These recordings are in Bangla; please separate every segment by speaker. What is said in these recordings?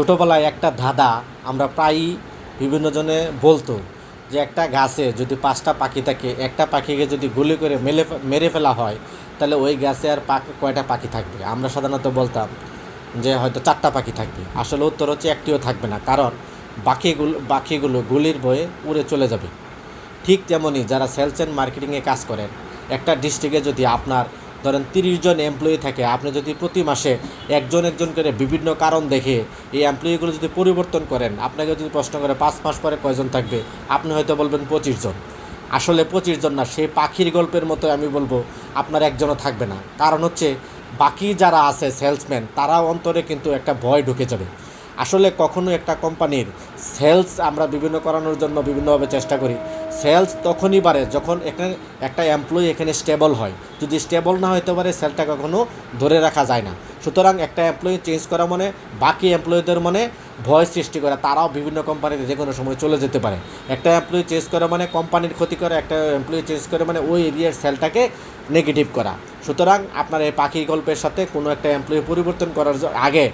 Speaker 1: ছোটোবেলায় একটা ধাঁধা আমরা প্রায়ই বিভিন্ন জনে বলতো যে একটা গাছে যদি পাঁচটা পাখি থাকে, একটা পাখিকে যদি গুলি করে মেলে মেরে ফেলা হয়, তাহলে ওই গাছে আর পাখি কয়টা পাখি থাকবে? আমরা সাধারণত বলতাম যে হয়তো চারটা পাখি থাকবে। আসলে উত্তর হচ্ছে একটিও থাকবে না, কারণ বাকিগুলো বাকিগুলো গুলির বয়ে উড়ে চলে যাবে। ঠিক তেমনই যারা সেলস অ্যান্ড মার্কেটিংয়ে কাজ করেন, একটা ডিস্ট্রিক্টে যদি আপনার ধরেন তিরিশ জন এমপ্লয়ি থাকে, আপনি যদি প্রতি মাসে একজন একজন করে বিভিন্ন কারণ দেখে এই এমপ্লয়িগুলো যদি পরিবর্তন করেন, আপনাকে যদি প্রশ্ন করে পাঁচ মাস পরে কয়জন থাকবে, আপনি হয়তো বলবেন পঁচিশ জন। আসলে পঁচিশ জন না, সেই পাখির গল্পের মতো আমি বলব, আপনার একজনও থাকবে না। কারণ হচ্ছে, বাকি যারা আছে সেলসম্যান তারাও অন্তরে কিন্তু একটা ভয় ঢুকে যাবে। আসলে কখনো একটা কোম্পানির সেলস আমরা বিভিন্ন করানোর জন্য বিভিন্নভাবে চেষ্টা করি। সেলস তখনই বাড়ে যখন এখানে একটা এমপ্লয়ি এখানে স্টেবল হয়। যদি স্টেবল না হতে পারে, সেলটা কখনো ধরে রাখা যায় না। সুতরাং একটা এমপ্লয়ি চেঞ্জ করা মানে বাকি এমপ্লয়ীদের মানে ভয় সৃষ্টি করে, তারাও বিভিন্ন কোম্পানিতে যে কোনো সময় চলে যেতে পারে। একটা এমপ্লয়ি চেঞ্জ করা মানে কোম্পানির ক্ষতি করে, একটা এমপ্লয়ি চেঞ্জ করে মানে ওই এরিয়ার সেলটাকে নেগেটিভ করা। সুতরাং আপনার এই পাখি গল্পের সাথে কোনো একটা এমপ্লয়ি পরিবর্তন করার আগে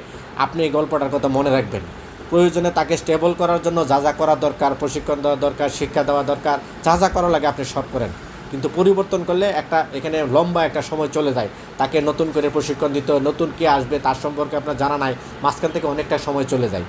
Speaker 1: আপনি এই গল্পটার কথা মনে রাখবেন। প্রয়োজনে তাকে স্টেবল করার জন্য যা যা করা দরকার, প্রশিক্ষণ দেওয়া দরকার, শিক্ষা দেওয়া দরকার, যা যা করা লাগে আপনি সব করেন। কিন্তু পরিবর্তন করলে একটা এখানে লম্বা একটা সময় চলে যায়। তাকে নতুন করে প্রশিক্ষণ দিতে নতুন কে আসবে তার সম্পর্কে আপনার জানা নাই, মাঝখান থেকে অনেকটা সময় চলে যায়।